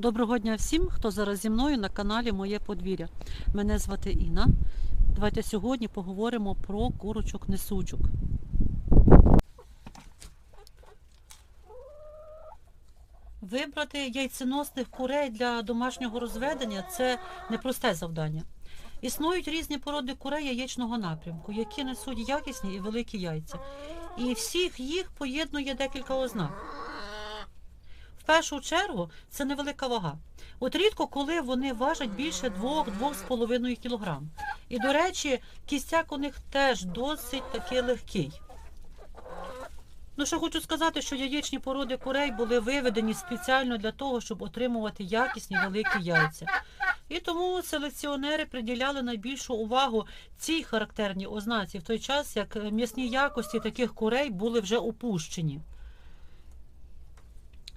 Доброго дня всім, хто зараз зі мною на каналі Моє подвір'я. Мене звати Інна. Давайте сьогодні поговоримо про курочок несучок. Вибрати яйценосних курей для домашнього розведення це непросте завдання. Існують різні породи курей яєчного напрямку, які несуть якісні і великі яйця. І всіх їх поєднує декілька ознак. В першу чергу це невелика вага. От рідко коли вони важать більше 2-2,5 кг. І, до речі, кістяк у них теж досить таки легкий. Ну, що хочу сказати, що яєчні породи курей були виведені спеціально для того, щоб отримувати якісні великі яйця. І тому селекціонери приділяли найбільшу увагу цій характерній ознаці в той час, як м'ясні якості таких курей були вже опущені.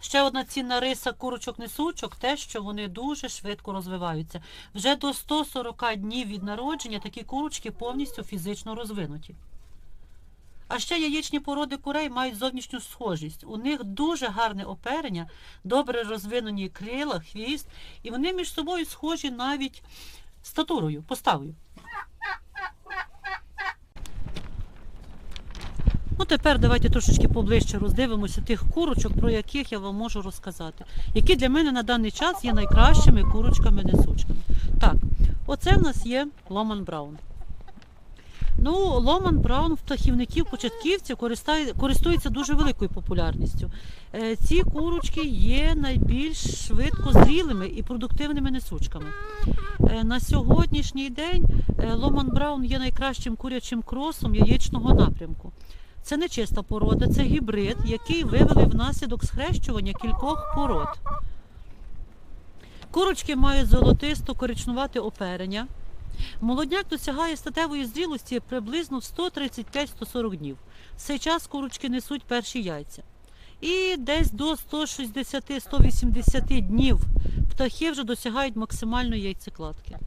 Ще одна цінна риса курочок-несучок те, що вони дуже швидко розвиваються. Вже до 140 днів від народження такі курочки повністю фізично розвинуті. А ще яєчні породи курей мають зовнішню схожість. У них дуже гарне оперення, добре розвинені крила, хвіст, і вони між собою схожі навіть статурою, поставою. Ну, тепер давайте трошечки поближче роздивимося тих курочок, про яких я вам можу розказати, які для мене на даний час є найкращими курочками-несучками. Так, оце в нас є Ломан Браун. Ну, Ломан Браун в птахівників початківців користується дуже великою популярністю. Е, Ці курочки є найбільш швидко зрілими і продуктивними несучками. Е, На сьогоднішній день е, Ломан Браун є найкращим курячим кросом яєчного напрямку. Це не чиста порода, це гібрид, який вивели внаслідок схрещування кількох пород. Курочки мають золотисто коричнувате оперення. Молодняк досягає статевої зрілості приблизно в 135-140 днів. В цей час курочки несуть перші яйця. І десь до 160-180 днів птахи вже досягають максимальної яйцекладки.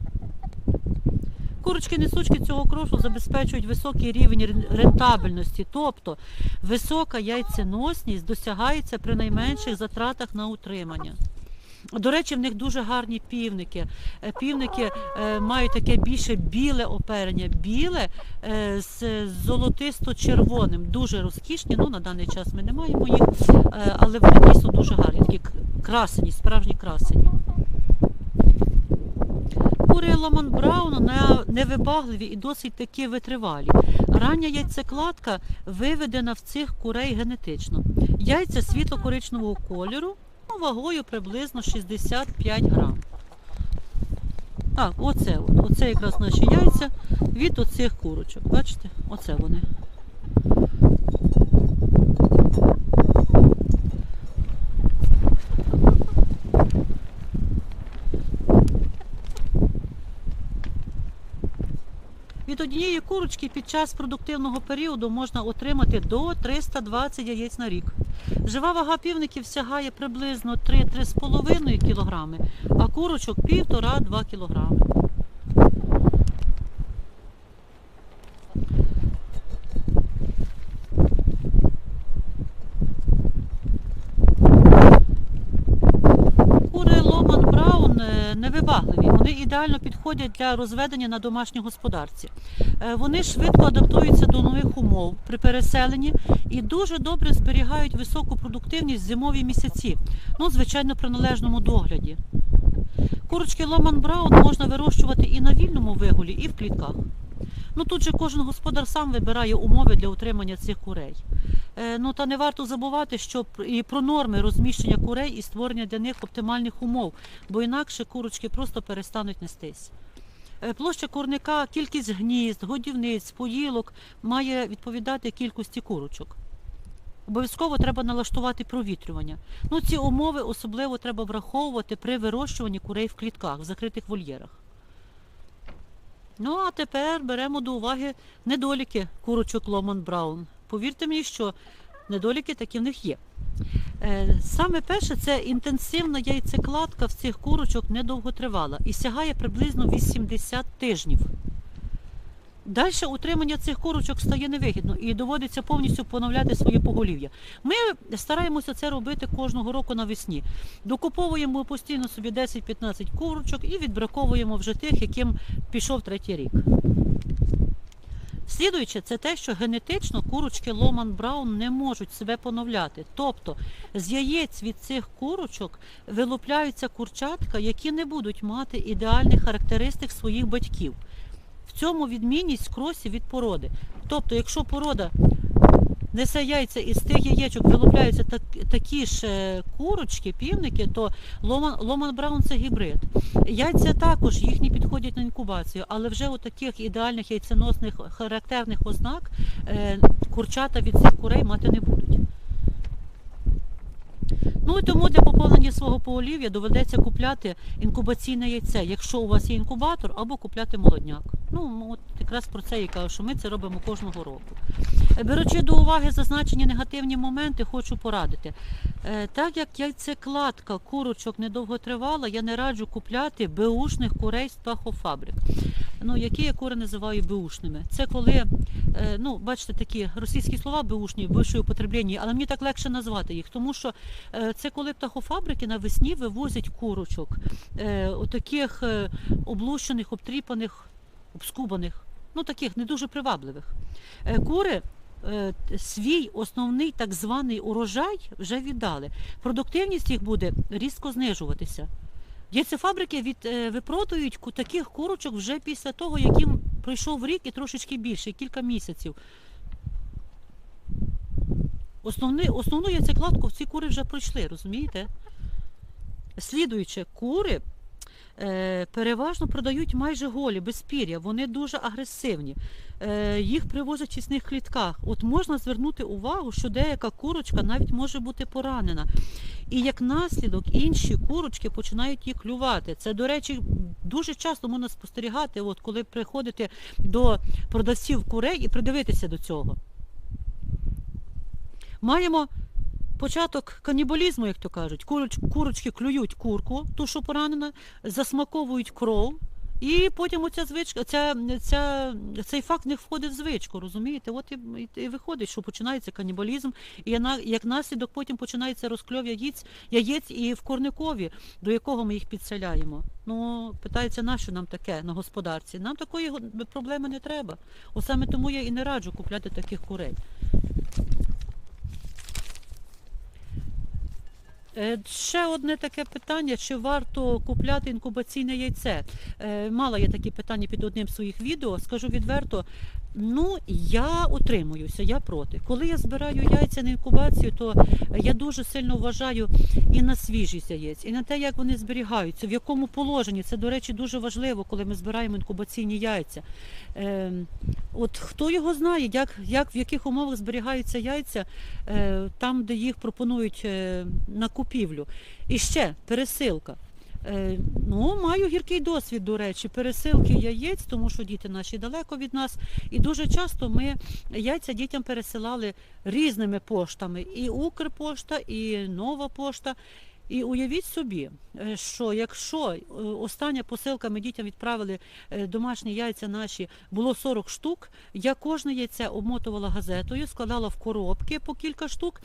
Курочки-несучки цього крошу забезпечують високий рівень рентабельності, тобто висока яйценосність досягається при найменших затратах на утримання. До речі, в них дуже гарні півники. Е, Півники е, мають таке більше біле оперення, біле е, з золотисто-червоним, дуже розкішні. Ну, на даний час ми не маємо їх, е, але вони дійсно дуже гарні, такі красені, справжні красені. Кури Ломан Брауну невибагливі і досить таки витривалі. Рання яйцекладка виведена в цих курей генетично. Яйця світло-коричневого кольору, ну, вагою приблизно 65 грам. Так, оце, оце якраз наші яйця від оцих курочок. Бачите? Оце вони. Від однієї курочки під час продуктивного періоду можна отримати до 320 яєць на рік. Жива вага півників сягає приблизно 3-3,5 кг, а курочок 1,5-2 кг. Кури Ломан Браун е, невибагливі. Вони ідеально підходять для розведення на домашній господарці. Е, Вони швидко адаптуються до нових умов при переселенні і дуже добре зберігають високу продуктивність в зимові місяці, ну, звичайно, при належному догляді. Курочки Ломан Браун можна вирощувати і на вільному вигулі, і в клітках. Ну тут же кожен господар сам вибирає умови для утримання цих курей. Е, ну та не варто забувати, що і про норми розміщення курей і створення для них оптимальних умов, бо інакше курочки просто перестануть нестись. Е, Площа курника, кількість гнізд, годівниць, поїлок має відповідати кількості курочок. Обов'язково треба налаштувати провітрювання. Ну, ці умови особливо треба враховувати при вирощуванні курей в клітках, в закритих вольєрах. Ну, а тепер беремо до уваги недоліки курочок Ломан Браун. Повірте мені, що недоліки такі в них є. Е, Саме перше, це інтенсивна яйцекладка в цих курочок недовго тривала і сягає приблизно 80 тижнів. Далі утримання цих курочок стає невигідно і доводиться повністю поновляти своє поголів'я. Ми стараємося це робити кожного року навесні. Докуповуємо постійно собі 10-15 курочок і відбраковуємо вже тих, яким пішов третій рік. Слідуюче, це те, що генетично курочки Ломан Браун не можуть себе поновляти. Тобто з яєць від цих курочок вилупляються курчатка, які не будуть мати ідеальних характеристик своїх батьків. В цьому відмінність кросів від породи. Тобто, якщо порода несе яйця і з тих яєчок вилупляються так, такі ж е, курочки, півники, то Ломан, Ломан Браун це гібрид. Яйця також їхні підходять на інкубацію, але вже у таких ідеальних яйценосних характерних ознак е, курчата від цих курей мати не будуть. Ну і тому для поповнення свого поголів'я доведеться купляти інкубаційне яйце, якщо у вас є інкубатор, або купляти молодняк. Ну, от якраз про це я кажу, що ми це робимо кожного року. Е, Беручи до уваги зазначені негативні моменти, хочу порадити. Е, Так як яйцекладка курочок недовго тривала, я не раджу купляти беушних курей з птахофабрик. Ну, які я кури називаю беушними. Це коли, е, ну, бачите, такі російські слова беушні в вищому употребленні, але мені так легше назвати їх, тому що це коли птахофабрики навесні вивозять курочок, отаких е, облущених, обтріпаних, обскубаних, ну таких не дуже привабливих. Е, Кури е, свій основний так званий урожай вже віддали. Продуктивність їх буде різко знижуватися. Яйцефабрики від, е, випродують таких курочок вже після того, як їм пройшов рік і трошечки більше, кілька місяців. Основний, основну яйцекладку ці кури вже пройшли, розумієте? Слідуючи, кури переважно продають майже голі, без пір'я. Вони дуже агресивні. Е, їх привозять в тісних клітках. От можна звернути увагу, що деяка курочка навіть може бути поранена. І як наслідок інші курочки починають її клювати. Це, до речі, дуже часто можна спостерігати, от коли приходите до продавців курей і придивитися до цього. Маємо початок канібалізму, як то кажуть. Куроч, курочки клюють курку, ту, що поранена, засмаковують кров. І потім оця звичка, ця, ця, цей факт не входить в звичку, розумієте? От і, і, і виходить, що починається канібалізм, і як наслідок потім починається розкльов яєць, яєць і в корникові, до якого ми їх підселяємо. Ну, питається, нащо нам таке на господарці? Нам такої проблеми не треба. От саме тому я і не раджу купляти таких курей. Ще одне таке питання: чи варто купляти інкубаційне яйце? Е, Мала я такі питання під одним з своїх відео. Скажу відверто, ну я утримуюся, я проти. Коли я збираю яйця на інкубацію, то я дуже сильно вважаю і на свіжість яєць, і на те, як вони зберігаються, в якому положенні. Це, до речі, дуже важливо, коли ми збираємо інкубаційні яйця. Е, От хто його знає, як, як в яких умовах зберігаються яйця е, там, де їх пропонують е, на купівлю. І ще пересилка. Е, Ну, маю гіркий досвід, до речі, пересилки яєць, тому що діти наші далеко від нас. І дуже часто ми яйця дітям пересилали різними поштами. І Укрпошта, і Нова пошта. І уявіть собі, е, що якщо е, остання посилка ми дітям відправили домашні яйця наші, було 40 штук, я кожне яйце обмотувала газетою, складала в коробки по кілька штук.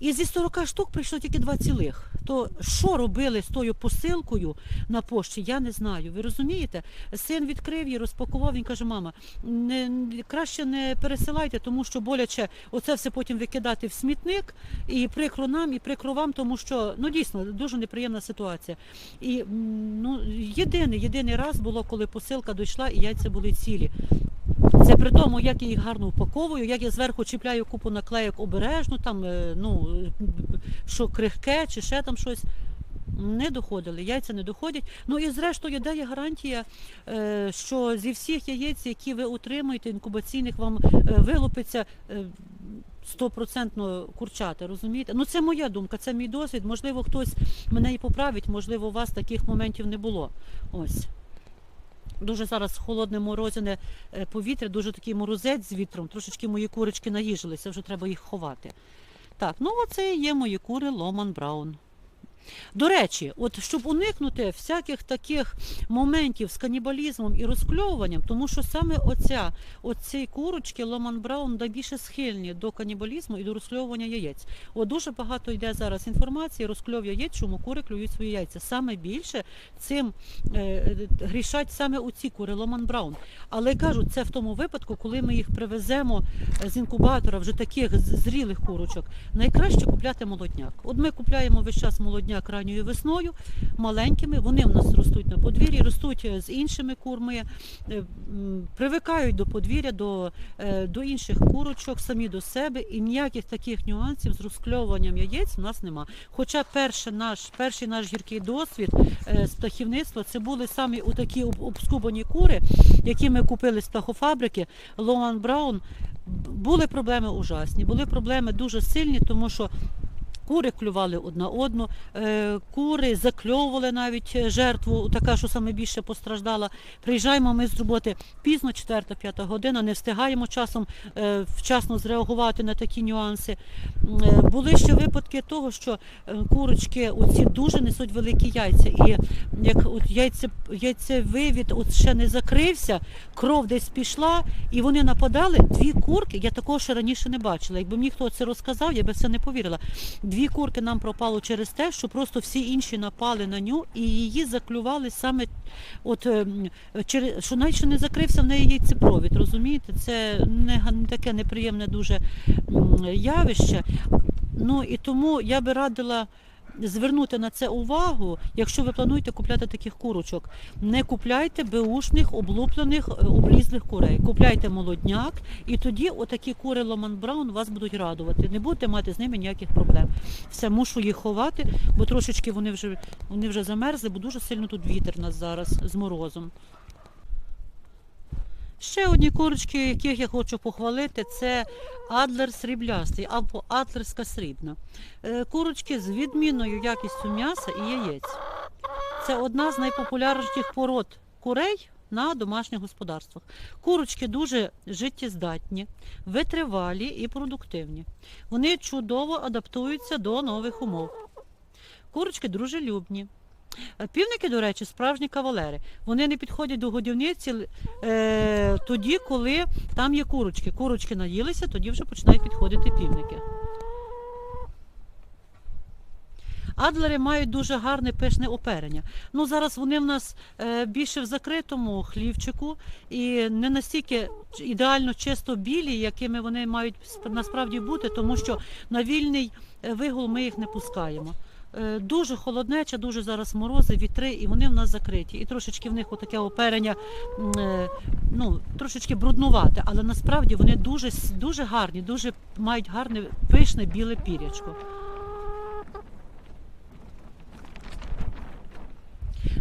І зі 40 штук прийшло тільки два цілих. То що робили з тою посилкою на пошті, я не знаю. Ви розумієте? Син відкрив її, розпакував, він каже, мама, не, краще не пересилайте, тому що боляче оце все потім викидати в смітник, і прикро нам, і прикро вам, тому що ну дійсно дуже неприємна ситуація. І ну, єдиний, єдиний раз було, коли посилка дійшла і яйця були цілі. Це при тому, як я їх гарно упаковую, як я зверху чіпляю купу наклеїк обережно, там, е, ну, що крихке чи ще там щось. Не доходили, яйця не доходять. Ну і зрештою, де є гарантія, е, що зі всіх яєць, які ви утримуєте, інкубаційних вам е, вилупиться стопроцентно курчата, розумієте? Ну це моя думка, це мій досвід. Можливо, хтось мене і поправить, можливо, у вас таких моментів не було. Ось. Дуже зараз холодне морозяне е, повітря, дуже такий морозець з вітром. Трошечки мої курочки наїжилися, вже треба їх ховати. Так, ну оце і є мої кури Ломан Браун. До речі, от щоб уникнути всяких таких моментів з канібалізмом і розкльовуванням, тому що саме оця, оці курочки Ломан Браун найбільше схильні до канібалізму і до розкльовування яєць. От дуже багато йде зараз інформації, розкльов яєць, чому кури клюють свої яйця. Саме більше цим е, е, грішать саме оці кури Ломан Браун. Але кажуть, це в тому випадку, коли ми їх привеземо з інкубатора, вже таких зрілих курочок, найкраще купляти молодняк. От ми купляємо весь час молодняк ранньою весною, маленькими. Вони в нас ростуть на подвір'ї, ростуть е, з іншими курми, е, привикають до подвір'я, до, е, до інших курочок, самі до себе, і ніяких таких нюансів з розкльовуванням яєць в нас нема. Хоча перший наш, перший наш гіркий досвід з птахівництва це були самі такі обскубані кури, які ми купили з птахофабрики Ломан Браун. Були проблеми ужасні, були проблеми дуже сильні, тому що Кури клювали одна одну, е, кури закльовували навіть е, жертву, така, що саме більше постраждала. Приїжджаємо ми з роботи пізно, 4-5 година, не встигаємо часом е, вчасно зреагувати на такі нюанси. Були ще випадки того, що курочки оці дуже несуть великі яйця. І як от яйце, яйцевивід от ще не закрився, кров десь пішла, і вони нападали. Дві курки, я такого ще раніше не бачила. Якби мені хто це розказав, я би це не повірила. Дві курки нам пропало через те, що просто всі інші напали на ню і її заклювали саме, от ем, через що навіть не закрився в неї яйцепровід. Розумієте, це не, таке неприємне дуже явище. Ну і тому я би радила. Звернути на це увагу, якщо ви плануєте купляти таких курочок. Не купляйте беушних, облуплених, е, облізлих курей. Купляйте молодняк, і тоді отакі кури Ломан Браун вас будуть радувати. Не будете мати з ними ніяких проблем. Все, мушу їх ховати, бо трошечки вони вже, вони вже замерзли, бо дуже сильно тут вітер нас зараз з морозом. Ще одні курочки, яких я хочу похвалити, це адлер сріблястий або адлерська срібна. Е, Курочки з відмінною якістю м'яса і яєць. Це одна з найпопулярніших пород курей на домашніх господарствах. Курочки дуже життєздатні, витривалі і продуктивні. Вони чудово адаптуються до нових умов. Курочки дружелюбні. Е, Півники, до речі, справжні кавалери. Вони не підходять до годівниці е, тоді, коли там є курочки. Курочки наїлися, тоді вже починають підходити півники. Адлери мають дуже гарне пишне оперення. Ну зараз вони в нас е, більше в закритому хлівчику і не настільки ідеально чисто білі, якими вони мають насправді бути, тому що на вільний е, вигул ми їх не пускаємо. Е, Дуже холоднеча, дуже зараз морози, вітри, і вони в нас закриті. І трошечки в них отаке оперення, е, ну, трошечки бруднувате, але насправді вони дуже, дуже гарні, дуже мають гарне пишне біле пірячко.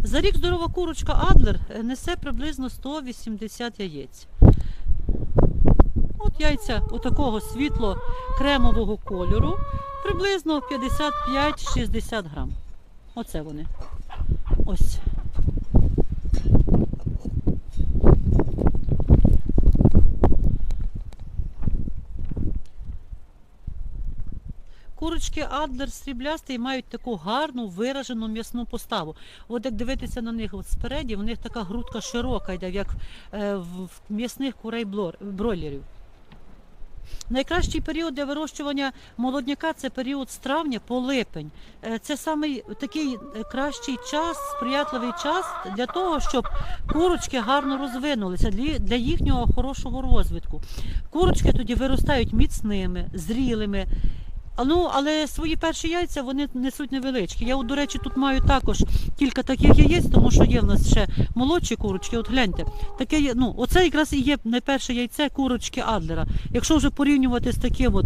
За рік здорова курочка Адлер е, несе приблизно 180 яєць. От яйця отакого світло-кремового кольору, приблизно 55-60 грам. Оце вони. Ось. Курочки Адлер сріблястий мають таку гарну виражену м'ясну поставу. От як дивитися на них от спереді, в них така грудка широка йде, як е, в м'ясних курей бройлерів. Найкращий період для вирощування молодняка це період з травня по липень. Е, Це саме такий е, кращий час, сприятливий час для того, щоб курочки гарно розвинулися для для їхнього хорошого розвитку. Курочки тоді виростають міцними, зрілими. А Ну, але свої перші яйця вони несуть невеличкі. Я, от, до речі, тут маю також кілька таких яєць, тому що є в нас ще молодші курочки. От гляньте, таке є, ну, оце якраз і є найперше яйце курочки Адлера. Якщо вже порівнювати з таким от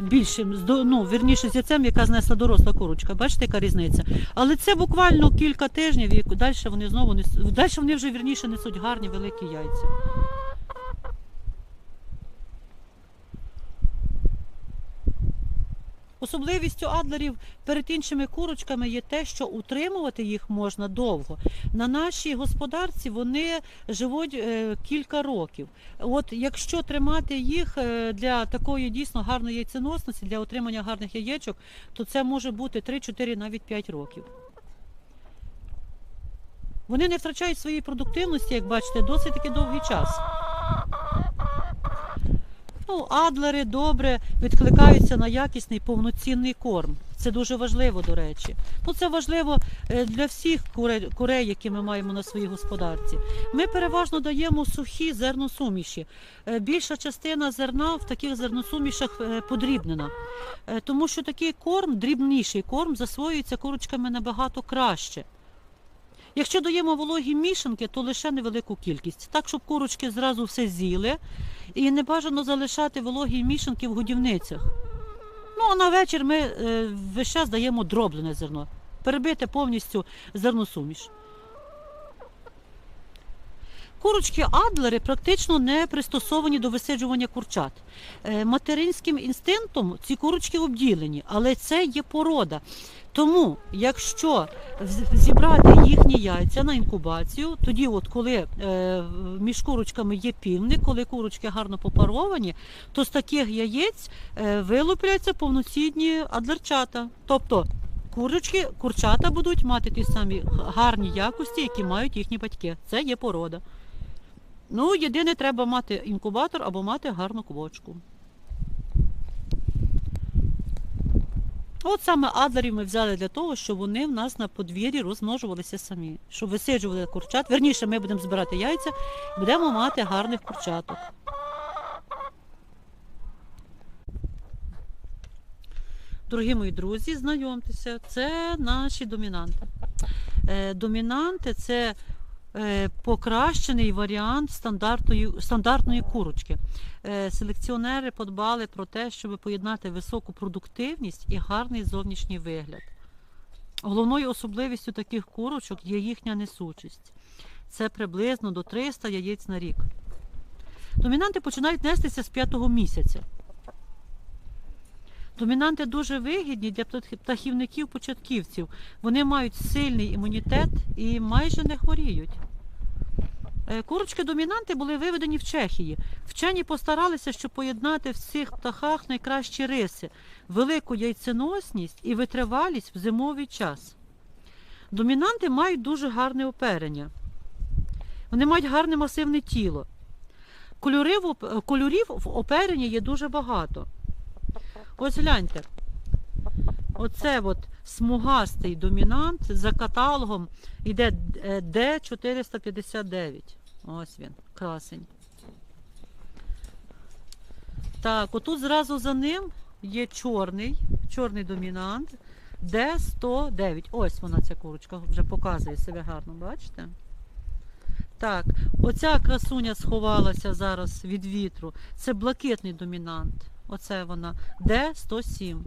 більшим, ну, вірніше з яйцем, яка знесла доросла курочка, бачите, яка різниця. Але це буквально кілька тижнів, і далі вони знову нес- далі вони вже вірніше несуть гарні великі яйця. Особливістю адлерів перед іншими курочками є те, що утримувати їх можна довго. На нашій господарці вони живуть е, кілька років. От якщо тримати їх е, для такої дійсно гарної яйценосності, для отримання гарних яєчок, то це може бути 3-4, навіть 5 років. Вони не втрачають своєї продуктивності, як бачите, досить таки довгий час. Ну, адлери добре відкликаються на якісний повноцінний корм. Це дуже важливо, до речі. Ну, це важливо е, для всіх курей, які ми маємо на своїй господарці. Ми переважно даємо сухі зерносуміші. Е, Більша частина зерна в таких зерносумішах е, подрібнена, тому що такий корм, дрібніший корм, засвоюється курочками набагато краще. Якщо даємо вологі мішанки, то лише невелику кількість, так щоб курочки зразу все з'їли, і не бажано залишати вологі мішанки в годівницях. Ну а на вечір ми е, весь час даємо дроблене зерно, перебите повністю зерносуміш. Курочки адлери практично не пристосовані до висиджування курчат. Е, Материнським інстинктом ці курочки обділені, але це є порода. Тому, якщо зібрати їхні яйця на інкубацію, тоді, от коли е, між курочками є півник, коли курочки гарно попаровані, то з таких яєць е, вилупляться повноцінні адлерчата. Тобто курочки, курчата будуть мати ті самі гарні якості, які мають їхні батьки. Це є порода. Ну, єдине, треба мати інкубатор або мати гарну квочку. От саме адлерів ми взяли для того, щоб вони в нас на подвір'ї розмножувалися самі, щоб висиджували курчат. Верніше, ми будемо збирати яйця, будемо мати гарних курчаток. Дорогі мої друзі, знайомтеся, це наші домінанти. Е, домінанти це покращений варіант стандартної, стандартної курочки. Е, селекціонери подбали про те, щоб поєднати високу продуктивність і гарний зовнішній вигляд. Головною особливістю таких курочок є їхня несучість. Це приблизно до 300 яєць на рік. Домінанти починають нестися з п'ятого місяця. Домінанти дуже вигідні для птахівників-початківців. Вони мають сильний імунітет і майже не хворіють. Е, Курочки домінанти були виведені в Чехії. Вчені постаралися, щоб поєднати в цих птахах найкращі риси, велику яйценосність і витривалість в зимовий час. Домінанти мають дуже гарне оперення. Вони мають гарне масивне тіло. Кольорів, кольорів в оперенні є дуже багато. Ось гляньте. Оце от смугастий домінант за каталогом йде е, D459. Ось він, красень. Так, отут зразу за ним є чорний, чорний домінант D109. Ось вона ця курочка вже показує себе гарно, бачите? Так, оця красуня сховалася зараз від вітру. Це блакитний домінант. Оце вона. Д107.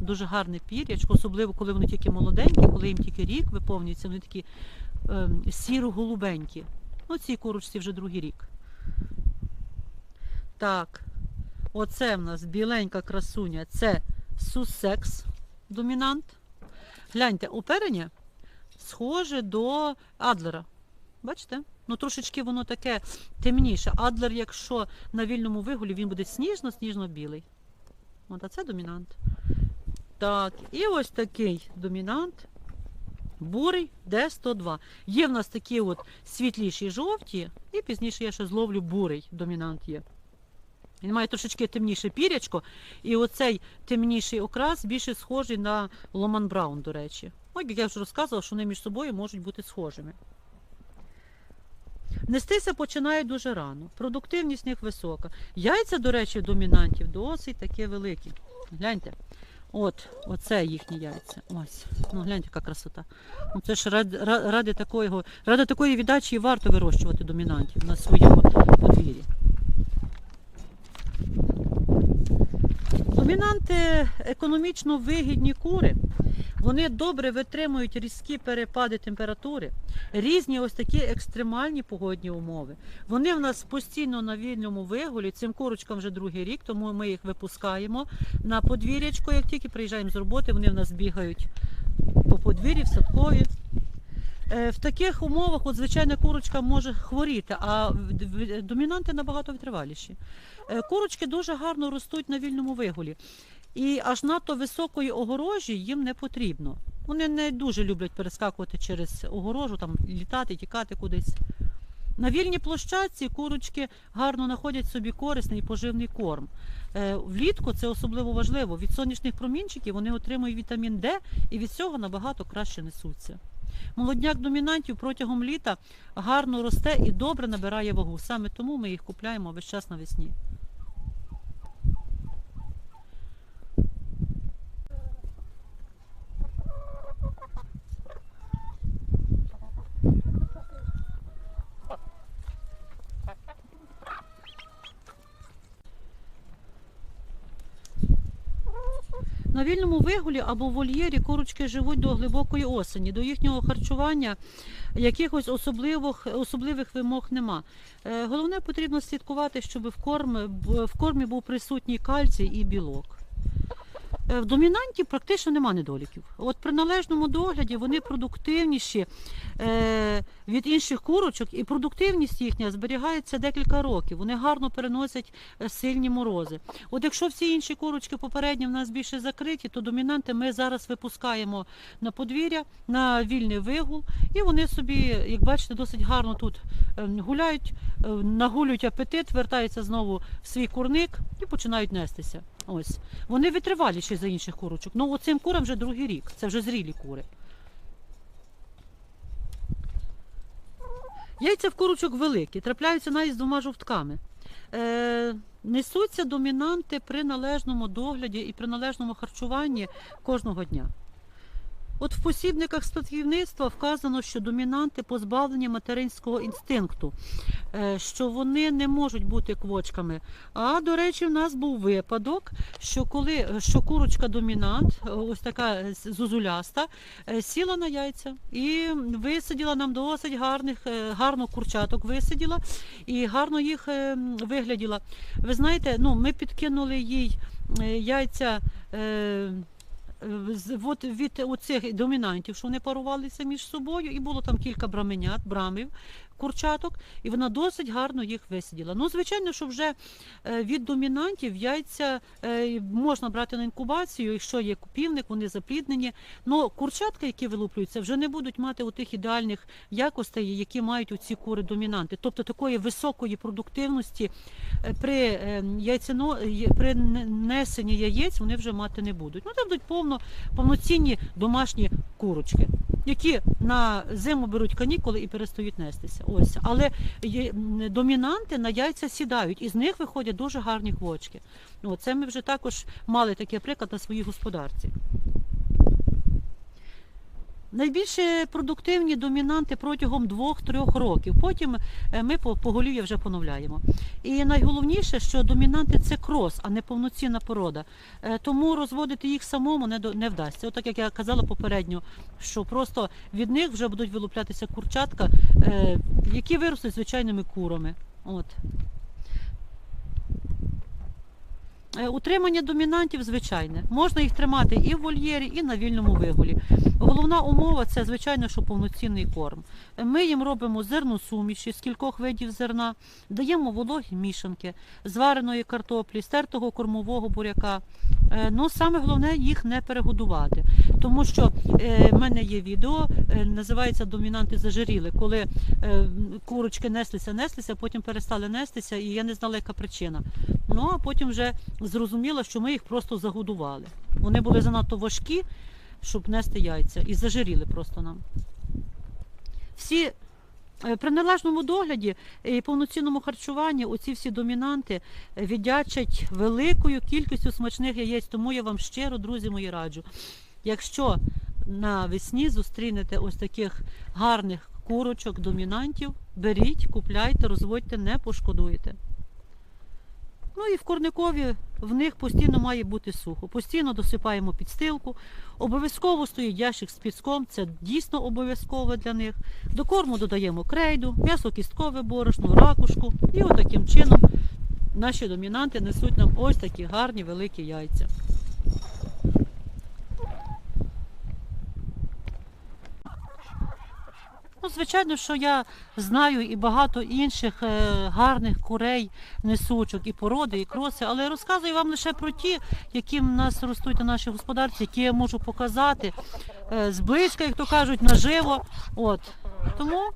Дуже гарне пір'ячко, особливо коли вони тільки молоденькі, коли їм тільки рік виповнюється, вони такі ем, сіро-голубенькі. Ну, цій курочці вже другий рік. Так, оце в нас біленька красуня. Це Сусекс домінант. Гляньте, оперення схоже до Адлера. Бачите? Ну, трошечки воно таке темніше. Адлер, якщо на вільному вигулі, він буде сніжно-сніжно-білий. От, а це домінант. Так, і ось такий домінант. Бурий Д102. Є в нас такі от світліші жовті, і пізніше я ще зловлю бурий домінант є. Він має трошечки темніше пірячко, і оцей темніший окрас більше схожий на Ломан Браун, до речі. Ось як я вже розказувала, що вони між собою можуть бути схожими. Нестися починають дуже рано. Продуктивність в них висока. Яйця, до речі, домінантів досить такі великі. Гляньте. От, оце їхні яйця. Ось. Ну, гляньте, яка красота. Ну, це ж ради, ради, такої, ради такої віддачі і варто вирощувати домінантів на своєму подвір'ї. Домінанти економічно вигідні кури. Вони добре витримують різкі перепади температури, різні ось такі екстремальні погодні умови. Вони в нас постійно на вільному вигулі. Цим курочкам вже другий рік, тому ми їх випускаємо на подвір'ячко. Як тільки приїжджаємо з роботи, вони в нас бігають по подвір'ї, в садкові. Е, В таких умовах, от звичайна курочка може хворіти, а домінанти набагато витриваліші. Е, Курочки дуже гарно ростуть на вільному вигулі. І аж надто високої огорожі їм не потрібно. Вони не дуже люблять перескакувати через огорожу, там літати, тікати кудись. На вільній площадці курочки гарно знаходять собі корисний і поживний корм. Е, Влітку це особливо важливо. Від сонячних промінчиків вони отримують вітамін Д і від цього набагато краще несуться. Молодняк домінантів протягом літа гарно росте і добре набирає вагу. Саме тому ми їх купляємо весь час навесні. На вільному вигулі або в вольєрі курочки живуть до глибокої осені. До їхнього харчування якихось особливих, особливих вимог нема. Е, Головне потрібно слідкувати, щоб в, корм, в кормі був присутній кальцій і білок. Е, В домінанті практично нема недоліків. От при належному догляді вони продуктивніші е, від інших курочок, і продуктивність їхня зберігається декілька років. Вони гарно переносять е, сильні морози. От якщо всі інші курочки попередні в нас більше закриті, то домінанти ми зараз випускаємо на подвір'я, на вільний вигул, і вони собі, як бачите, досить гарно тут гуляють, нагулюють апетит, вертаються знову в свій курник і починають нестися. Ось вони витриваліші за інших курочок. Ну оцим курам вже другий рік. Це вже зрілі кури. Яйця в курочок великі, трапляються навіть з двома жовтками. Е, несуться домінанти при належному догляді і при належному харчуванні кожного дня. От в посібниках статівництва вказано, що домінанти позбавлені материнського інстинкту, е, що вони не можуть бути квочками. А до речі, в нас був випадок, що коли що курочка домінант, е, ось така е, зузуляста, е, сіла на яйця і висиділа нам досить гарних, е, гарно курчаток висиділа і гарно їх е, вигляділа. Ви знаєте, ну ми підкинули їй е, яйця. Е, от від оцих домінантів, що вони парувалися між собою, і було там кілька браменят, брамів, курчаток, і вона досить гарно їх висиділа. Ну, звичайно, що вже е, від домінантів яйця е, можна брати на інкубацію, якщо є купівник, вони запліднені. Ну, курчатка, які вилуплюються, вже не будуть мати тих ідеальних якостей, які мають оці кури домінанти. Тобто такої високої продуктивності е, при яйцено при несенні яєць вони вже мати не будуть. Ну, це будуть повно, повноцінні домашні курочки, які на зиму беруть канікули і перестають нестися. Ось, але домінанти на яйця сідають, і з них виходять дуже гарні квочки. Оце це ми вже також мали такий приклад на своїй господарці. Найбільше продуктивні домінанти протягом 2-3 років. Потім е, ми по- поголів'я вже поновляємо. І найголовніше, що домінанти це крос, а не повноцінна порода. Е, Тому розводити їх самому не вдасться. Отак як я казала попередньо, що просто від них вже будуть вилуплятися курчатка, е, які виростуть звичайними курами. От. Е, Утримання домінантів звичайне. Можна їх тримати і в вольєрі, і на вільному вигулі. Головна умова це, звичайно, що повноцінний корм. Е, Ми їм робимо зерну суміші з кількох видів зерна, даємо вологі мішанки, звареної картоплі, стертого кормового буряка. Е, Ну, саме головне їх не перегодувати. Тому що е, в мене є відео, е, називається Домінанти зажиріли, коли е, курочки неслися, неслися, потім перестали нестися, і я не знала, яка причина. Ну а потім вже зрозуміла, що ми їх просто загодували. Вони були занадто важкі, щоб нести яйця, і зажиріли просто нам. Всі е, при належному догляді і повноцінному харчуванні оці всі домінанти е, віддячать великою кількістю смачних яєць. Тому я вам щиро, друзі мої, раджу. Якщо навесні зустрінете ось таких гарних курочок, домінантів, беріть, купляйте, розводьте, не пошкодуєте. Ну і в корникові в них постійно має бути сухо. Постійно досипаємо підстилку. Обов'язково стоїть ящик з піском, це дійсно обов'язково для них. До корму додаємо крейду, м'ясо кісткове борошно, ракушку. І отаким чином наші домінанти несуть нам ось такі гарні великі яйця. Ну, звичайно, що я знаю і багато інших е, гарних курей, несучок, і породи, і кроси, але розказую вам лише про ті, які в нас ростуть на нашій господарці, які я можу показати е, зблизька, як то кажуть, наживо. От. Тому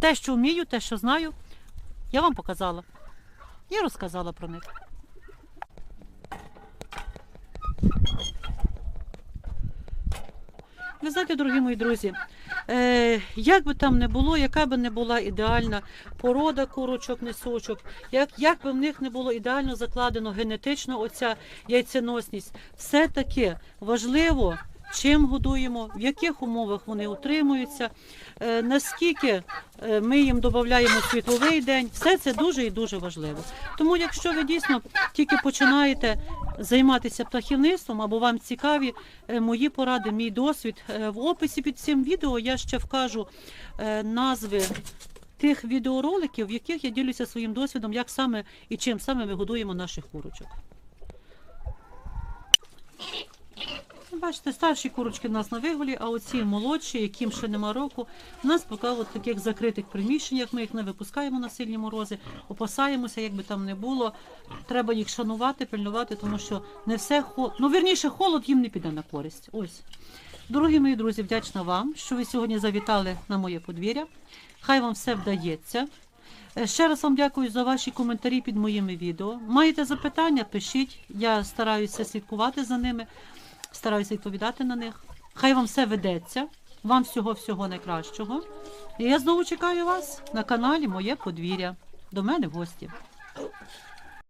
те, що вмію, те, що знаю, я вам показала. І розказала про них. Ви знаєте, дорогі мої друзі, е, як би там не було, яка би не була ідеальна порода курочок, несочок, як, як би в них не було ідеально закладено генетично оця яйценосність, все-таки важливо, чим годуємо, в яких умовах вони утримуються, е, наскільки е, ми їм додаємо світловий день, все це дуже і дуже важливо. Тому, якщо ви дійсно тільки починаєте займатися птахівництвом або вам цікаві е, мої поради, мій досвід, в описі під цим відео я ще вкажу назви. Тих відеороликів, в яких я ділюся своїм досвідом, як саме і чим саме ми годуємо наших курочок. Ну, Бачите, старші курочки в нас на виголі, а оці молодші, яким ще нема року, в нас поки в таких закритих приміщеннях, ми їх не випускаємо на сильні морози, опасаємося, як би там не було. Треба їх шанувати, пильнувати, тому що не все холод. Ну, вірніше, холод їм не піде на користь. Ось. Дорогі мої друзі, вдячна вам, що ви сьогодні завітали на моє подвір'я. Хай вам все вдається. Е, Ще раз вам дякую за ваші коментарі під моїми відео. Маєте запитання, пишіть. Я стараюся слідкувати за ними, стараюся відповідати на них. Хай вам все ведеться. Вам всього-всього найкращого. І я знову чекаю вас на каналі Моє подвір'я. До мене в гості.